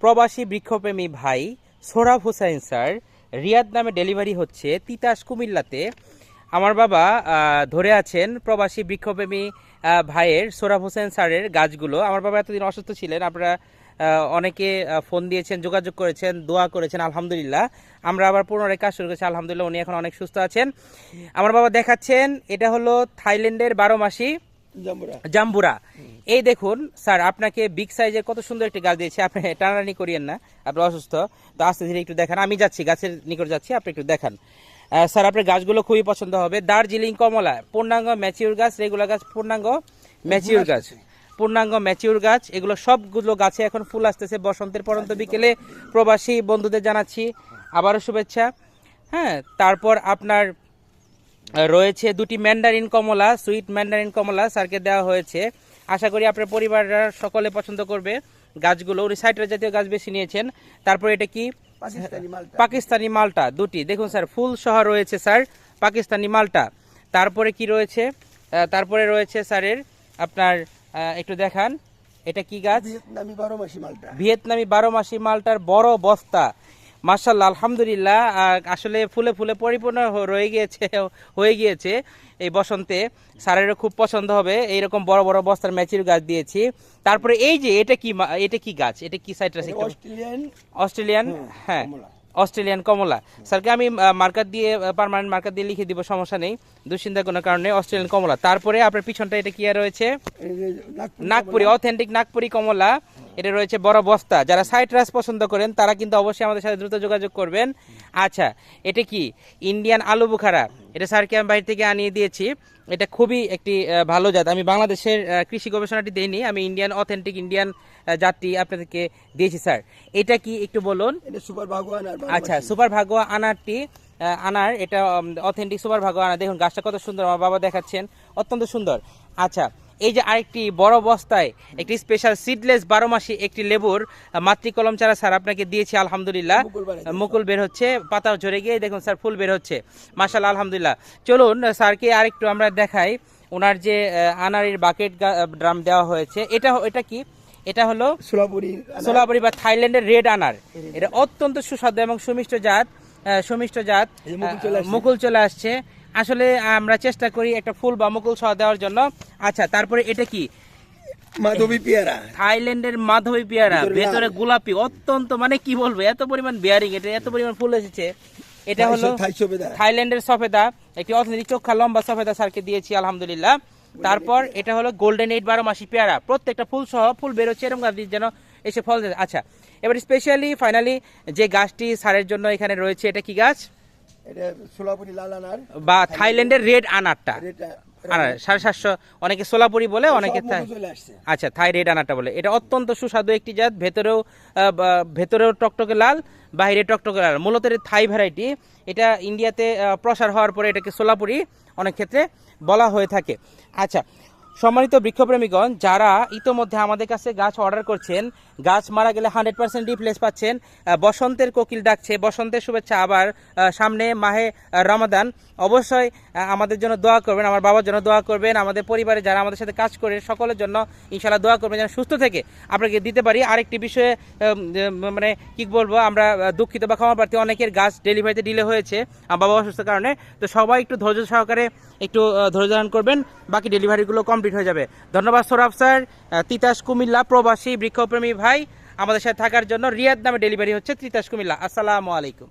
প্রবাসী বৃক্ষপ্রেমী ভাই সোহরাব হুসাইন স্যার রিয়াদ নামে ডেলিভারি হচ্ছে তিতাস কুমিল্লাতে। আমার বাবা ধরে আছেন প্রবাসী বৃক্ষপ্রেমী ভাইয়ের সোহরাব হোসেন স্যারের গাছগুলো। আমার বাবা এতদিন অসুস্থ ছিলেন আপনারা অনেকে ফোন দিয়েছেন যোগাযোগ করেছেন দোয়া করেছেন আলহামদুলিল্লাহ। আমরা আবার পুনরায় কাজ শুরু করেছি আলহামদুলিল্লাহ উনি এখন অনেক সুস্থ আছেন। আমার বাবা দেখাচ্ছেন এটা হলো থাইল্যান্ডের বারো মাসি জাম্বুরা। জাম্বুরা। এই দেখুন, স্যার, আপনাকে বিগ সাইজের কত সুন্দর একটি গাছ দিয়েছে। আপনি টানাটানি করিয়েন না, আপনি অসুস্থ। তো আস্তে ধীরে একটু দেখান। আমি যাচ্ছি, গাছের নিকট যাচ্ছি, আপনি একটু দেখান। স্যার, আপনার গাছগুলো খুবই পছন্দ হবে। দার্জিলিং কমলা, পূর্ণাঙ্গ ম্যাচিউর গাছ রেগুলার গাছ, পূর্ণাঙ্গ ম্যাচিউর গাছ। পূর্ণাঙ্গ ম্যাচিউর গাছ, এগুলো সবগুলো গাছে এখন ফুল আসতেছে। বসন্তের পরন্ত বিকেলে প্রবাসী বন্ধুদের জানাচ্ছি। আবারও শুভেচ্ছা। হ্যাঁ তারপর আপনার রয়েছে দুটি ম্যান্ডারিন কমলা সুইট ম্যান্ডারিন কমলা, স্যারকে দেওয়া হয়েছে। আশা করি আপনার পরিবাররা সকলে পছন্দ করবে গাছগুলো। উনি সাইট্রাস জাতীয় গাছ বেশি নিয়েছেন। তারপর এটা কি? পাকিস্তানি মালটা। দুটি। দেখুন স্যার ফুল সহ রয়েছে স্যার পাকিস্তানি মালটা। তারপরে কি রয়েছে? তারপরে রয়েছে স্যারের আপনার একটু দেখান। এটা কি গাছ? ভিয়েতনামি বারো মাসি মালটা। ভিয়েতনামি বারো মাসি মালটার বড় বস্তা। মার্শাল্লাহ আলহামদুলিল্লাহ। আসলে ফুলে ফুলে পরিপূর্ণ রয়ে গিয়েছে হয়ে গিয়েছে এই বসন্তে। স্যারেরও খুব পছন্দ হবে। এইরকম বড় বড় বস্তার ম্যাচির গাছ দিয়েছি। তারপরে এই যে এটা কি এটা কি গাছ? এটা কি সাইট্রাস অস্ট্রেলিয়ান অস্ট্রেলিয়ান? হ্যাঁ অস্ট্রেলিয়ান কমলা। স্যারকে আমি মার্কার দিয়ে পার্মানেন্ট মার্কার দিয়ে লিখে দিব সমস্যা নেই। দুশ্চিন্তার কোনো কারণে অস্ট্রেলিয়ান কমলা। তারপরে আপনার পিছনটা এটা কি আর রয়েছে? নাগপুরি অথেন্টিক নাগপুরি কমলা। এটা রয়েছে বড় বস্তা। যারা সাইট্রাস পছন্দ করেন তারা কিন্তু অবশ্যই আমাদের সাথে দ্রুত যোগাযোগ করবেন। আচ্ছা এটা কি? ইন্ডিয়ান আলু বুখারা। এটা স্যারকে আমি বাইরে থেকে আনিয়ে দিয়েছি। এটা খুবই একটি ভালো জাত। আমি বাংলাদেশের কৃষি গবেষণাটি দেইনি। আমি ইন্ডিয়ান অথেন্টিক ইন্ডিয়ান জাতটি আপনাদেরকে দিয়েছি স্যার। এটা কি একটু বলুন? এটা সুপার বারো আচ্ছা সুপার ভাগ্য আনারটি আনার এটা অথেন্টিক সুপার ভাগ্য আনার। দেখুন গাছটা কত সুন্দর আমার বাবা দেখাচ্ছেন। অত্যন্ত সুন্দর। আচ্ছা এই যে আরেকটি বড় বস্তায় একটি স্পেশাল সিডলেস বারো মাসি একটি লেবুর মাতৃকলম চারা স্যার আপনাকে দিয়েছি আলহামদুলিল্লাহ। মুকুল বের হচ্ছে পাতা ঝরে গিয়ে দেখুন স্যার ফুল বের হচ্ছে। মাসাল আলহামদুলিল্লাহ। চলুন স্যারকে আরেকটু আমরা দেখাই। ওনার যে আনারের বাকেট ড্রাম দেওয়া হয়েছে এটা এটা কি? এটা হলো সোলাপুরি সোলাপুরি বা থাইল্যান্ডের রেড আনার এটা অত্যন্ত সুস্বাদু এবং সুমিষ্ট জাত সুমিষ্ট জাত মুকুল চলে আসছে। আসলে আমরা চেষ্টা করি একটা ফুল বা মুকুল সহ দেওয়ার জন্য। আচ্ছা তারপরে এটা কি? মাধবী পেয়ারা। থাইল্যান্ডের মাধবী পেয়ারা ভেতরে গোলাপি অত্যন্ত মানে কি বলব এত পরিমাণ বিয়ারিং এটা এত পরিমাণ ফুল এসেছে। এটা হলো থাইল্যান্ডের সফেদা একটি অর্থনীতি চোখা লম্বা সফেদা স্যারকে দিয়েছি আলহামদুলিল্লাহ। তারপর এটা হলো গোল্ডেন এইট বারো মাসি পেয়ারা প্রত্যেকটা ফুল সহ ফুল বেরোচ্ছে এরকম গাছ যেন এসে ফল। আচ্ছা এবার স্পেশালি ফাইনালি যে গাছটি সারের জন্য এখানে রয়েছে এটা কি গাছ? এটা সোলাপুরি লাল আনার। বা থাইল্যান্ডের রেড আনারটা। আনার সাড়ে সাতশো অনেকে সোলাপুরি বলে অনেকে আচ্ছা থাই রেড আনারটা বলে। এটা অত্যন্ত সুস্বাদু একটি জাত ভেতরেও ভেতরেও টকটকে লাল বাইরে টকটকে লাল। মূলত থাই ভ্যারাইটি এটা ইন্ডিয়াতে প্রসার হওয়ার পরে এটাকে সোলাপুরি অনেক ক্ষেত্রে বলা হয়ে থাকে। আচ্ছা সম্মানিত বৃক্ষপ্রেমীগণ, যারা ইতোমধ্যে আমাদের কাছে গাছ অর্ডার করছেন, গাছ মারা গেলে হান্ড্রেড পার্সেন্ট রিপ্লেস পাচ্ছেন বসন্তের কোকিল ডাকছে, বসন্তের শুভেচ্ছা আবার সামনে মাহে রমাদান। অবশ্যই আমাদের জন্য দোয়া করবেন, আমার বাবার জন্য দোয়া করবেন, আমাদের পরিবারে যারা আমাদের সাথে কাজ করে, সকলের জন্য ইনশাল্লাহ দোয়া করবেন, যেন সুস্থ থেকে আপনাকে দিতে পারি। আরেকটি বিষয়ে মানে কি বলব, আমরা দুঃখিত বা ক্ষমা প্রার্থী, অনেকের গাছ ডেলিভারিতে ডিলে হয়েছে, আমার বাবা অসুস্থ কারণে। তো সবাই একটু ধৈর্য সহকারে একটু ধৈর্য ধারণ করবেন, বাকি ডেলিভারিগুলো কমপ্লিট হয়ে যাবে। ধন্যবাদ সৌরভ স্যার। তিতাস কুমিল্লা প্রবাসী বৃক্ষপ্রেমী ভাই, আমাদের সাথে থাকার জন্য রিয়াদ নামে ডেলিভারি হচ্ছে তিতাস কুমিল্লা। আসসালামু আলাইকুম।